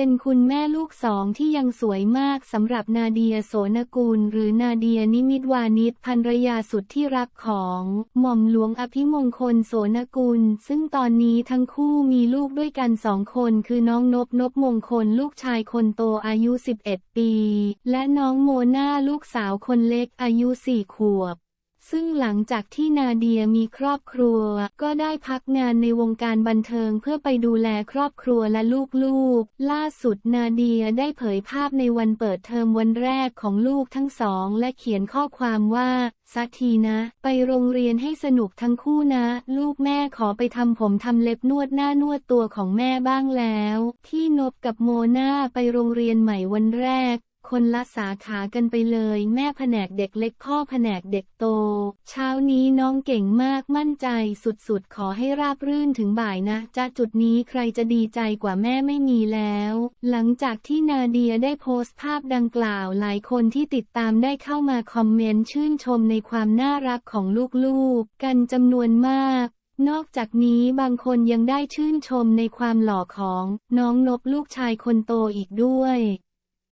เป็นคุณแม่ลูกสองที่ยังสวยมากสำหรับนาเดียโสนกุลหรือนาเดียนิมิตวานิชภรรยาสุดที่รักของหม่อมหลวงอภิมงคลโสนกุล ซึ่งตอนนี้ทั้งคู่มีลูกด้วยกันสองคนคือน้องนบนบมงคลลูกชายคนโตอายุ 11 ปี และน้องโมนาลูกสาวคนเล็กอายุ 4 ขวบ ซึ่งหลังจากที่นาเดียมีครอบครัว ก็ได้พักงานในวงการบันเทิงเพื่อไปดูแลครอบครัวและลูกๆ ล่าสุดนาเดียได้เผยภาพในวันเปิดเทอมวันแรกของลูกทั้งสอง และเขียนข้อความว่าสักทีนะ ไปโรงเรียนให้สนุกทั้งคู่นะ ลูกแม่ขอไปทำผมทำเล็บนวดหน้านวดตัวของแม่บ้างแล้วที่นบกับโมนาไปโรงเรียนใหม่วันแรก คนละสาขากันไปเลย แม่แผนกเด็กเล็กพ่อแผนกเด็กโต เช้านี้น้องเก่งมากมั่นใจสุดๆ ขอให้ราบรื่นถึงบ่ายนะจ้าจุดนี้ใครจะดีใจกว่าแม่ไม่มีแล้ว หลังจากที่นาเดียได้โพสต์ภาพดังกล่าวหลายคนที่ติดตามได้เข้ามาคอมเมนต์ชื่นชมในความน่ารักของลูกๆ กันจำนวนมากนอกจากนี้บางคนยังได้ชื่นชมในความหล่อของน้องนบลูกชายคนโตอีกด้วย